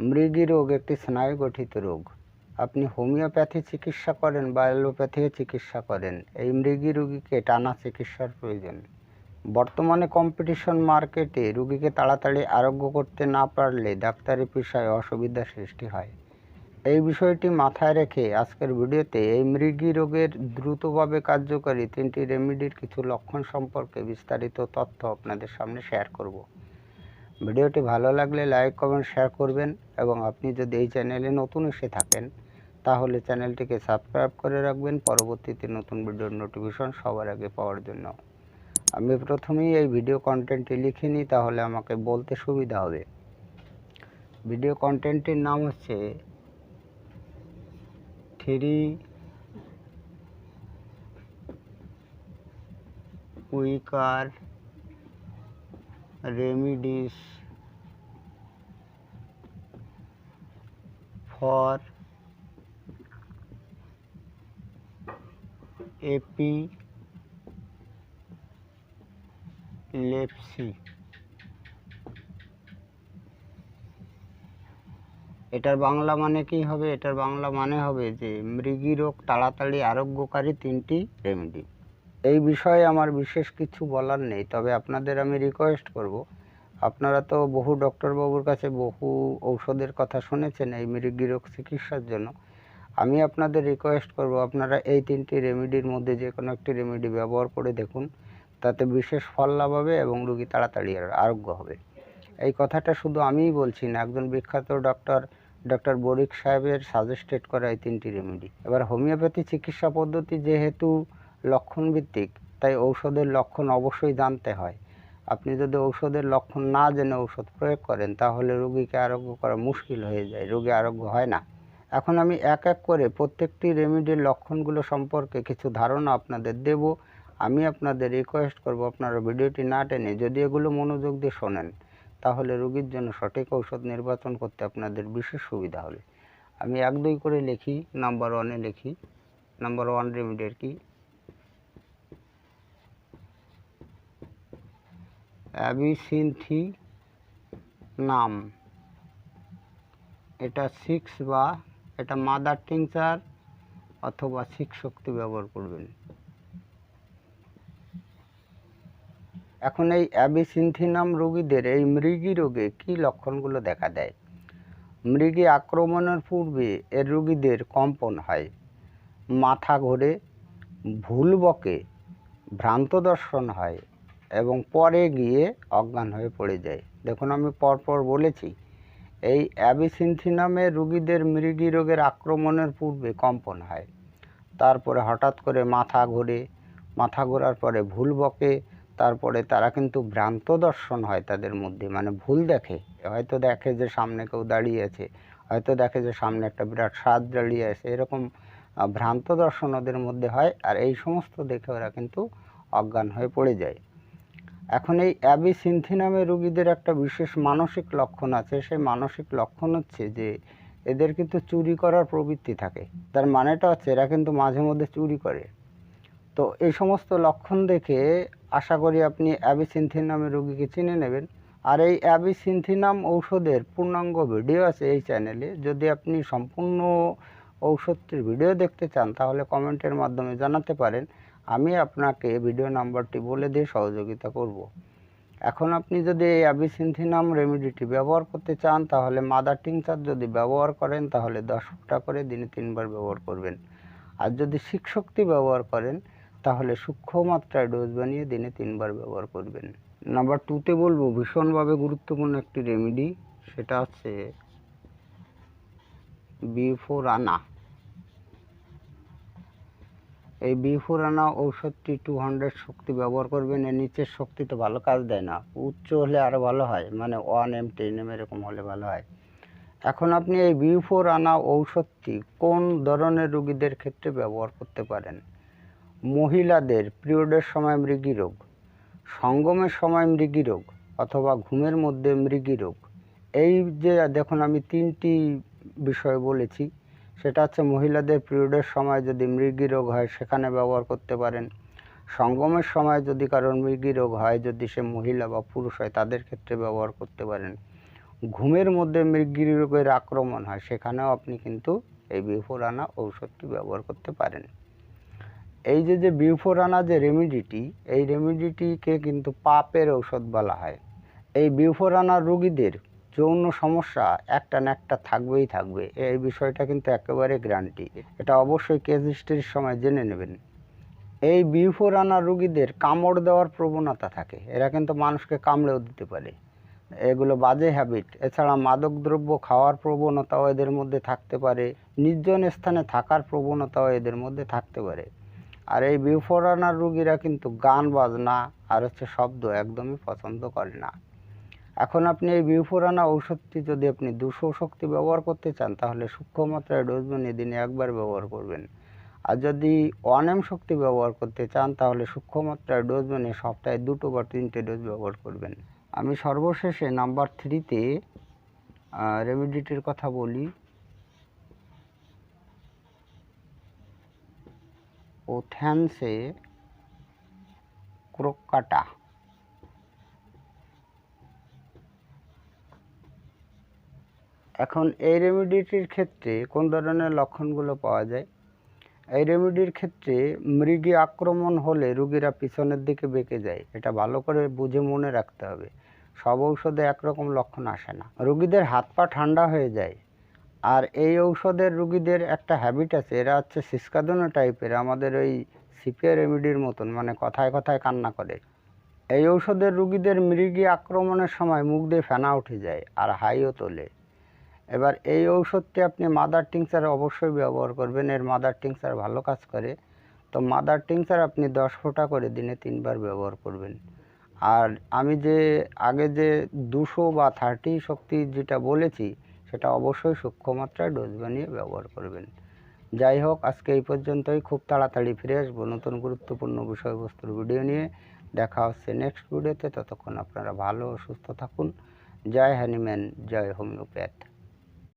মৃগী রোগ একটি স্নায়ু গঠিত রোগ। আপনি হোমিওপ্যাথি চিকিৎসা করেন বা অ্যালোপ্যাথিও চিকিৎসা করেন। এই মৃগী রোগীকে টানা চিকিৎসার প্রয়োজন। বর্তমানে কম্পিটিশন মার্কেটে রোগীকে তাড়াতাড়ি আরোগ্য করতে না পারলে ডাক্তারি পেশায় অসুবিধা সৃষ্টি হয়। এই বিষয়টি মাথায় রেখে আজকের ভিডিওতে এই মৃগী রোগের দ্রুতভাবে কার্যকরী তিনটি রেমিডির কিছু লক্ষণ সম্পর্কে বিস্তারিত তথ্য আপনাদের সামনে শেয়ার করব। ভিডিওটি ভালো লাগলে লাইক, কমেন্ট, শেয়ার করবেন এবং আপনি যদি এই চ্যানেলে নতুন এসে থাকেন, তাহলে চ্যানেলটিকে সাবস্ক্রাইব করে রাখবেন। পরবর্তীতে নতুন ভিডিওর নোটিফিকেশন সবার আগে পাওয়ার জন্য। আমি প্রথমেই এই ভিডিও কন্টেন্টটি লিখে নিই, তাহলে আমাকে বলতে সুবিধা হবে। ভিডিও কন্টেন্টটির নাম হচ্ছে three weaker remedies for epilepsy এটার বাংলা মানে কি হবে? এটার বাংলা মানে হবে যে, মৃগী রোগ তাড়াতাড়ি আরোগ্যকারী তিনটি রেমেডি এই বিষয়ে আমার বিশেষ কিছু বলার নেই, তবে আপনাদের আমি রিকোয়েস্ট করব। আপনারা তো বহু ডক্টরবাবুর কাছে বহু ঔষধের কথা শুনেছেন এই মৃগী রোগ চিকিৎসার জন্য। আমি আপনাদের রিকোয়েস্ট করব, আপনারা এই তিনটি রেমেডির মধ্যে যে কোনো একটি রেমেডি ব্যবহার করে দেখুন। তাতে বিশেষ ফল লাভ হবে এবং রোগী তাড়াতাড়ি আর- আরোগ্য হবে। এই কথাটা শুধু আমিই বলছি না, একজন বিখ্যাত ডক্টর ডক্টর বরিক সাহেবের সাজেস্টেড করা এই তিনটি রেমেডি এবার হোমিওপ্যাথি চিকিৎসা পদ্ধতি যেহেতু লক্ষণ ভিত্তিক তাই ঔষধের লক্ষণ অবশ্যই জানতে হয়। আপনি যদি ঔষধের লক্ষণ না জেনে ঔষধ প্রয়োগ করেন, তাহলে রোগীকে আরোগ্য করা মুশকিল হয়ে যায়, রোগী আরোগ্য হয় না। এখন আমি এক এক করে প্রত্যেকটি রেমেডির লক্ষণগুলো সম্পর্কে কিছু ধারণা আপনাদের দেব। আমি আপনাদের রিকোয়েস্ট করব আপনারা ভিডিওটি না টেনে যদি এগুলো মনোযোগ দিয়ে শোনেন, তাহলে রোগীর জন্য সঠিক ঔষধ নির্বাচন করতে আপনাদের বিশেষ সুবিধা হবে। আমি এক দুই করে লিখি নাম্বার ওয়ানে লিখি নাম্বার ওয়ান রেমিডির কি? অ্যাবিসিনথি নাম। এটা সিক্স বা এটা মাদার টিংচার অথবা সিক্স শক্তি ব্যবহার করবেন। এখন এই অ্যাবিসিনথিনাম রোগীদের এই মৃগী রোগে কি লক্ষণগুলো দেখা দেয়? মৃগী আক্রমণের পূর্বে এর রোগীদের কম্পন হয়। মাথা ঘোরে, ভুল বকে, ভ্রান্ত দর্শন হয় এবং পরে গিয়ে অজ্ঞান হয়ে পড়ে যায়। দেখুন, আমি পরপর বলেছি, এই অ্যাবিসিনথিনামে রুগীদের মৃগী রোগের আক্রমণের পূর্বে কম্পন হয়। তারপরে হঠাৎ করে মাথা ঘোরে, মাথা ঘোরার পরে ভুল বকে, তারপরে তারা কিন্তু ভ্রান্ত দর্শন হয় তাদের মধ্যে মানে ভুল দেখে। হয়তো দেখে যে সামনে কেউ দাঁড়িয়ে আছে, হয়তো দেখে যে সামনে একটা বিরাট স্বাদ দাঁড়িয়ে আছে, এরকম ভ্রান্ত দর্শন ওদের মধ্যে হয়। আর এই সমস্ত দেখে ওরা কিন্তু অজ্ঞান হয়ে পড়ে যায়। এখন এই অ্যাবিসিনথিনামে রোগীদের একটা বিশেষ মানসিক লক্ষণ আছে। সেই মানসিক লক্ষণ হচ্ছে যে, এদের কিন্তু চুরি করার প্রবৃত্তি থাকে। তার মানেটা হচ্ছে এরা কিন্তু মাঝে মধ্যে চুরি করে। তো এই সমস্ত লক্ষণ দেখে আশা করি আপনি অ্যাবিসিনথিনামে রোগীকে চিনে নেবেন। আর এই অ্যাবিসিনথিনাম ঔষধের পূর্ণাঙ্গ ভিডিও আছে এই চ্যানেলে। যদি আপনি সম্পূর্ণ ঔষধটির ভিডিও দেখতে চান, তাহলে কমেন্টের মাধ্যমে জানাতে পারেন। আমি আপনাকে ভিডিও নাম্বারটি বলে দিয়ে সহযোগিতা করব। এখন আপনি যদি এই অ্যাবিসিনথিনাম রেমেডিটি ব্যবহার করতে চান, তাহলে মাদার টিংচার যদি ব্যবহার করেন, তাহলে দশ ফোঁটা করে দিনে তিনবার ব্যবহার করবেন। আর যদি শিক্ষশক্তি ব্যবহার করেন, তাহলে সূক্ষ্ম মাত্রায় ডোজ বানিয়ে দিনে তিনবার ব্যবহার করবেন। নাম্বার টুতে বলব, ভীষণভাবে গুরুত্বপূর্ণ একটি রেমেডি সেটা হচ্ছে বিফোরানা এই বিফোরানা ঔষধটি টু হান্ড্রেড শক্তি ব্যবহার করবেন, এর নিচের শক্তি তো ভালো কাজ দেয় না। উচ্চ হলে আরও ভালো হয় মানে ওয়ান এম টেন এম এরকম হলে ভালো হয়। এখন আপনি এই বিফোর আনা ঔষধটি কোন ধরনের রোগীদের ক্ষেত্রে ব্যবহার করতে পারেন? মহিলাদের পিরিয়ডের সময় মৃগী রোগ, সঙ্গমের সময় মৃগী রোগ, অথবা ঘুমের মধ্যে মৃগী রোগ। এই যে দেখুন, আমি তিনটি বিষয় বলেছি। সেটা হচ্ছে মহিলাদের পিরিয়ডের সময় যদি মৃগী রোগ হয়, সেখানে ব্যবহার করতে পারেন। সঙ্গমের সময় যদি কারোর মৃগী রোগ হয়, যদি সে মহিলা বা পুরুষ হয়, তাদের ক্ষেত্রে ব্যবহার করতে পারেন। ঘুমের মধ্যে মৃগী রোগের আক্রমণ হয়, সেখানেও আপনি কিন্তু এই বিফোরানা ঔষধটি ব্যবহার করতে পারেন। এই যে যে বিউফোরানা যে রেমিডিটি, এই রেমিডিটিকে কিন্তু পাপের ঔষধ বলা হয়। এই বিউফোরানা রোগীদের যৌন সমস্যা একটা না একটা থাকবেই থাকবে। এই বিষয়টা কিন্তু একেবারে গ্যারান্টি এটা অবশ্যই কেস হিস্ট্রির সময় জেনে নেবেন। এই বিউফোরানা রুগীদের কামড় দেওয়ার প্রবণতা থাকে। এরা কিন্তু মানুষকে কামড়েও দিতে পারে। এগুলো বাজে হ্যাবিট এছাড়া মাদকদ্রব্য খাওয়ার প্রবণতাও এদের মধ্যে থাকতে পারে। নির্জন স্থানে থাকার প্রবণতাও এদের মধ্যে থাকতে পারে। আর এই বিফোরানার রুগীরা কিন্তু গান বাজনা আর হচ্ছে শব্দ একদমই পছন্দ করে না। এখন আপনি এই বিফোরানা ঔষধটি যদি আপনি দুশো শক্তি ব্যবহার করতে চান, তাহলে সূক্ষ্ম মাত্রায় ডোজ বানিয়ে দিনে একবার ব্যবহার করবেন। আর যদি ওয়ান এম শক্তি ব্যবহার করতে চান, তাহলে সূক্ষ্ম মাত্রায় ডোজ বানিয়ে সপ্তাহে দুটো বা তিনটে ডোজ ব্যবহার করবেন। আমি সর্বশেষে নাম্বার থ্রিতে রেমিডিটির কথা বলি। ওথ্যান্সে ক্রোকাটা। এখন এই রেমিডিটির ক্ষেত্রে কোন ধরনের লক্ষণগুলো পাওয়া যায়? এই রেমিডির ক্ষেত্রে মৃগী আক্রমণ হলে রুগীরা পিছনের দিকে বেঁকে যায়। এটা ভালো করে বুঝে মনে রাখতে হবে। সব ঔষধে একরকম লক্ষণ আসে না। রুগীদের হাত পা ঠান্ডা হয়ে যায়। আর এই ঔষধের রুগীদের একটা হ্যাবিট আছে, এরা হচ্ছে সিসকাদনো টাইপের, আমাদের ওই সিপিয়া রেমিডির মতন মানে কথায় কথায় কান্না করে। এই ঔষধের রুগীদের মৃগী আক্রমণের সময় মুখ দিয়ে ফেনা উঠে যায় আর হাইও তোলে। এবার এই ঔষধটি আপনি মাদার টিংচার অবশ্যই ব্যবহার করবেন, এর মাদার টিংচার ভালো কাজ করে। তো মাদার টিংচার আপনি দশ ফোঁটা করে দিনে তিনবার ব্যবহার করবেন। আর আমি যে, আগে যে দুশো বা থার্টি শক্তি যেটা বলেছি, সেটা অবশ্যই সূক্ষ্ম মাত্রায় ডোজ বানিয়ে ব্যবহার করবেন। যাই হোক, আজকে এই পর্যন্তই। খুব তাড়াতাড়ি ফিরে আসব নতুন গুরুত্বপূর্ণ বিষয়বস্তুর ভিডিও নিয়ে। দেখা হচ্ছে নেক্সট ভিডিওতে ততক্ষণ আপনারা ভালো সুস্থ থাকুন। জয় হ্যানিম্যান জয় হোমিওপ্যাথ।